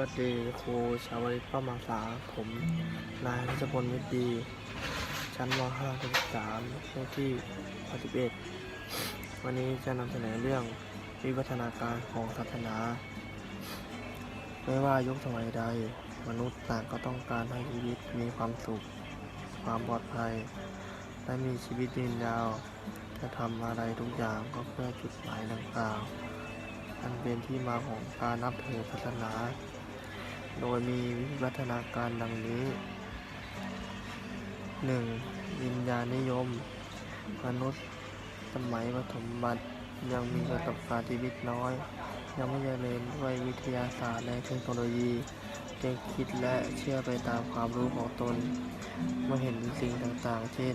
วัสดีครูชาวลิตป้ามาสาผม นายรัชพลวิทย์ดี ชั้นม .5 ศึกษาเลขที่81วันนี้จะนำเสนอเรื่องวิวัฒนาการของศาสนา ไม่ว่ายุคสมัยใด มนุษย์ต่างก็ต้องการให้ชีวิตมีความสุข ความปลอดภัย และมีชีวิตยืนยาว จะทำอะไรทุกอย่างก็เพื่อจุดหมายดังกล่าวอันเป็นที่มาของการนับถือศาสนา โดยมีวิวัฒนาการดังนี้ 1. วิญญาณนิยม มนุษย์ สมัยปฐมบัติยังมีประสบการณ์ชีวิตน้อย ยังไม่เจริญด้วยวิทยาศาสตร์และเทคโนโลยีจึงคิดและเชื่อไปตามความรู้ของตนเมื่อเห็นสิ่งต่างๆ เช่น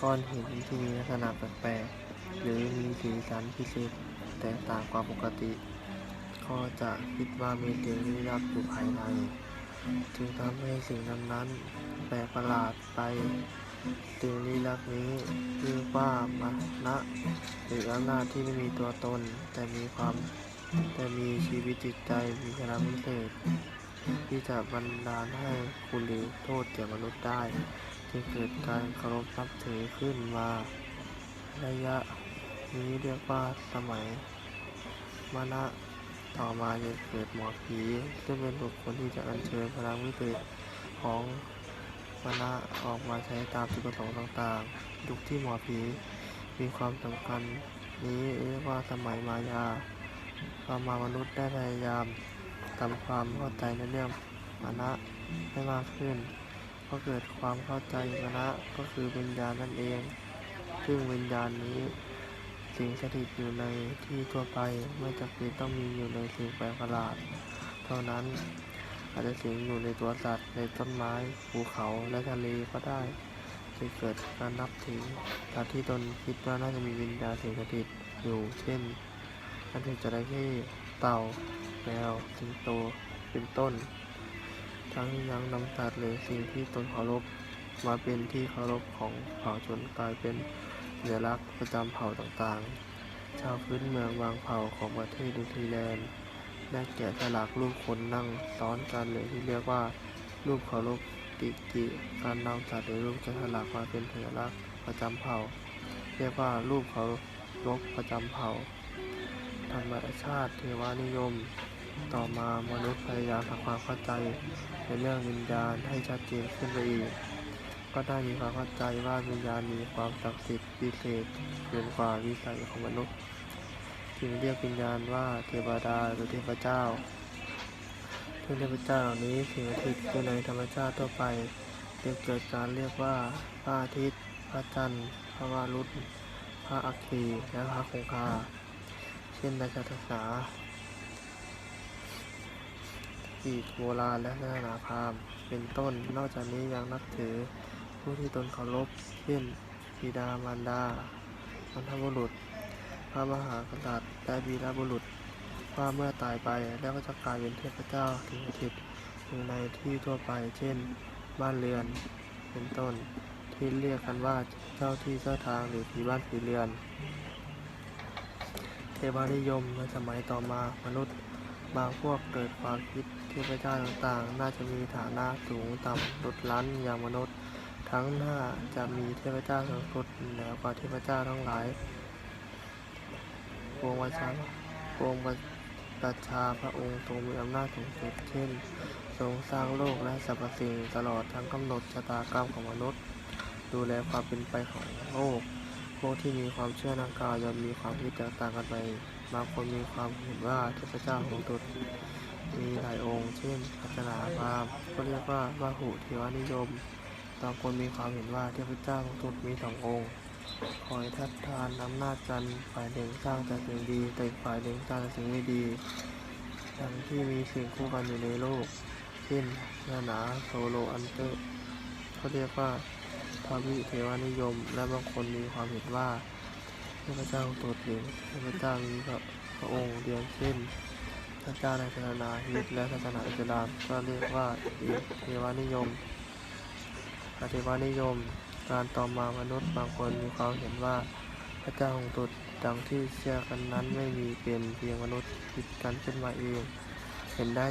ก้อนหินที่มีลักษณะแปลกๆ หรือมีสีสันพิเศษแตกต่างกว่าปกติ ก็จะคิดว่ามีสิ่งลี้ลับอยู่ภายใน จึงทำให้สิ่งนั้นๆแปลกประหลาดไปสิ่งลี้ลับนี้เรียกว่ามานะหรืออำนาจที่ไม่มีตัวตน แต่มีความแต่มีชีวิตจิตใจมีพลังพิเศษที่จะบันดาลให้คุณหรือโทษแก่มนุษย์ได้จึงเกิดการเคารพนับถือขึ้นมา ระยะนี้เรียกว่าสมัยมานะ ต่อมาจะเกิดหมอผีซึ่งเป็นบุคคลที่จะอัญเชิญพลังวิเศษของมานะออกมาใช้ตามจุดประสงค์ต่างๆ ยุคที่หมอผีมีความสำคัญนี้เรียกว่าสมัยมายาต่อมามนุษย์ได้พยายามทำความเข้าใจในเรื่องมานะให้มากขึ้น ก็เกิดความเข้าใจมานะก็คือวิญญาณนั่นเอง ซึ่งวิญญาณนี้ สิ่งสถิตอยู่ในที่ทั่วไปไม่จำเป็นต้องมีอยู่ในสิ่งแปลกประหลาด เท่านั้น อาจจะสิงอยู่ในตัวสัตว์ ในต้นไม้ ภูเขาและทะเลก็ได้จึงเกิดการนับถือตามที่ตนคิดว่าน่าจะมีวิญญาณสิงสถิตอยู่ เช่นนับถือจระเข้เต่าแมวสิงโตเป็นต้น ทั้งยังนำสัตว์หรือสิ่งที่ตนเคารพมาเป็นที่เคารพของเผ่าชนกลายเป็น ญลักษณ์ประจำเผ่าต่างๆ ชาวพื้นเมืองบางเผ่าของประเทศนิวซีแลนด์ได้แกะสลักรูปคนนั่งซ้อนกันหรือที่เรียกว่า รูปเคารพติกิการนำสัตว์หรือรูปแกะสลักมาเป็นสัญลักษณ์ประจำเผ่า เรียกว่ารูปเคารพประจำเผ่า ธรรมชาติเทวานิยม ต่อมามนุษย์พยายามทำความเข้าใจในเรื่องวิญญาณให้ชัดเจนขึ้นไปอีก ก็ได้มีความเข้าใจว่าวิญญาณมีความศักดิ์สิทธิ์พิเศษเกินกว่าวิสัยของมนุษย์จึงเรียกวิญญาณว่าเทวดาหรือเทพเจ้าซึ่งเทพเจ้าเหล่านี้สิ่งสถิตอยู่ในธรรมชาติทั่วไปจึงเกิดการเรียกว่าพระอาทิตย์ พระจันทร์ พระวารุษพระอัคคีและพระคงคา เช่นในศาสนาอีกโบราณและศาสนาพราหมณ์เป็นต้น นอกจากนี้ยังนับถือ ผู้ที่ตนเคารพ เช่นบิดามารดาบรรพบุรุษ พระมหากษัตริย์และวีรบุรุษ ว่าเมื่อตายไปแล้วก็จะกลายเป็นเทพเจ้าสิงสถิตอยู่ในที่ทั่วไป เช่น บ้านเรือน เป็นต้น ที่เรียกกันว่าเจ้าที่เจ้าทางหรือผีบ้านผีเรือน เทวานิยมในสมัยต่อมามนุษย์ บางพวกเกิดความคิดเทพเจ้าต่างๆ น่าจะมีฐานะสูงต่ำลดล้านอย่างมนุษย์ ทั้งหน้าจะมีเทพเจ้าสูงสุดเหนือกว่าเทพเจ้าทั้งหลายปวงประชาปวงประชาพระองค์ทรงมีอำนาจสูงสุดเช่น ทรงสร้างโลกและสรรพสิ่งตลอดทั้งกำหนดชะตากรรมของมนุษย์ ดูแลความเป็นไปของโลกพวกที่มีความเชื่อนักกล่าวจะมีความคิดแตกต่างกันไป บางคนมีความเห็นว่าเทพเจ้าของตนมีหลายองค์ เช่นศาสนาพราหมณ์ก็เรียกว่าราหุเทวานิยม บางคนมีความเห็นว่าเทพเจ้าของตนมีสององค์คอยทัดทานอำนาจกันฝ่ายหนึ่งสร้างแต่สิ่งดี แต่ฝ่ายหนึ่งสร้างแต่สิ่งไม่ดีดังที่มีสิ่งคู่กันอยู่ในโลก เช่นศานาโซโลอันเตอร์เขาเรียกว่าทวิเทวานิยม และบางคนมีความเห็นว่าเทพเจ้าของตนหรือเทพเจ้ามีพระพระองค์เดียวเช่นพระเจ้าในศาสนาฮินและศาสนาอิสลามก็เรียกว่าเทวานิยม อเทวานิยม การต่อมามนุษย์บางคนมีความเห็นว่า พระเจ้าของตนดังที่เชื่อกันนั้นไม่มีเป็นเพียงมนุษย์คิดกันขึ้นมาเอง เห็นได้